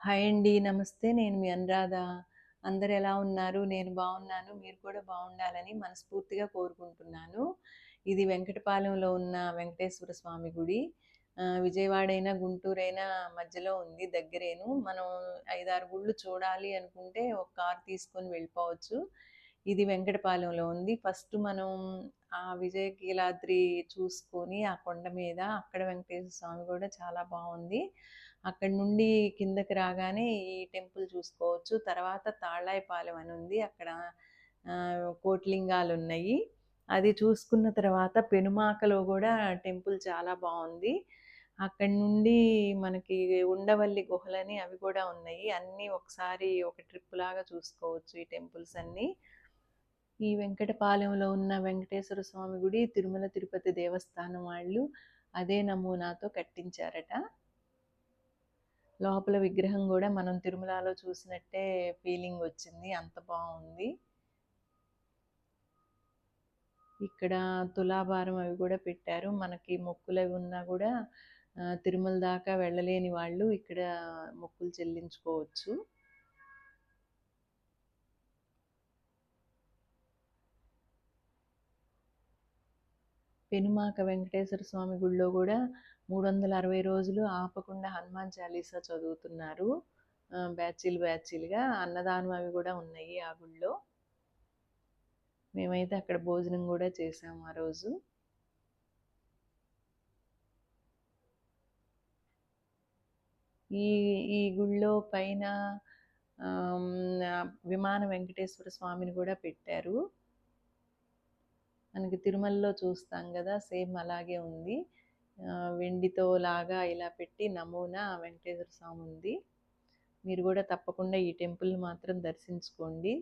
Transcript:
Hi అండి. నమస్తే. నేను మీ అనురాధ. అందరు ఎలా ఉన్నారు? నేను బాగున్నాను. మీరు కూడా బాగుండాలని మనస్ఫూర్తిగా కోరుకుంటున్నాను. ఇది వెంకటపాలెంలో ఉన్న వెంకటేశ్వర స్వామి గుడి. విజయవాడైనా, గుంటూరైనా మధ్యలో ఉంది. దగ్గరేను. మనం 5, 6 గుళ్ళు చూడాలి అనుకుంటే ఒక కార్ తీసుకొని వెళ్ళిపోవచ్చు. ఇది వెంకటపాలెంలో ఉంది. ఫస్ట్ మనం ఆ విజయకీలాద్రి చూసుకొని ఆ కొండ మీద అక్కడ వెంకటేశ్వర స్వామి కూడా చాలా బాగుంది అక్కడి నుండి కిందకి రాగానే ఈ టెంపుల్ చూసుకోవచ్చు. తర్వాత తాళ్ళాయిపాలెం అని ఉంది. అక్కడ కోట్లింగాలు ఉన్నాయి అది చూసుకున్న తర్వాత పెనుమాకలో కూడా టెంపుల్ చాలా బాగుంది అక్కడి నుండి మనకి ఉండవల్లి గుహలని అవి కూడా ఉన్నాయి. అన్నీ ఒకసారి ఒక ట్రిప్ లాగా చూసుకోవచ్చు ఈ టెంపుల్స్ అన్నీ. ఈ వెంకటపాలెంలో ఉన్న వెంకటేశ్వర స్వామి గుడి తిరుమల తిరుపతి దేవస్థానం వాళ్ళు అదే నమూనాతో కట్టించారట. లోపల విగ్రహం కూడా మనం తిరుమలలో చూసినట్టే ఫీలింగ్ వచ్చింది. అంత బాగుంది ఇక్కడ తులాభారం అవి కూడా పెట్టారు. మనకి మొక్కులవి ఉన్నా కూడా తిరుమల దాకా వెళ్ళలేని వాళ్ళు ఇక్కడ మొక్కులు చెల్లించుకోవచ్చు. పెనుమాక వెంకటేశ్వర స్వామి గుడిలో గూడా 360 రోజులు ఆపకుండా హనుమాన్ చాలీసా చదువుతున్నారు. బ్యాచిలు బ్యాచీలు బ్యాచీలుగా అన్నదానం అవి కూడా ఉన్నాయి ఆ గుడిలో. మేమైతే అక్కడ భోజనం కూడా చేసాము ఆ రోజు. ఈ ఈ గుడిలో పైన విమాన వెంకటేశ్వర స్వామిని కూడా పెట్టారు. మనకి తిరుమలలో చూస్తాం కదా సేమ్ అలాగే ఉంది. వెండితో లాగా ఇలా పెట్టి నమూనా వెంకటేశ్వర స్వామి ఉంది. మీరు కూడా తప్పకుండా ఈ టెంపుల్‌ని మాత్రం దర్శించుకోండి.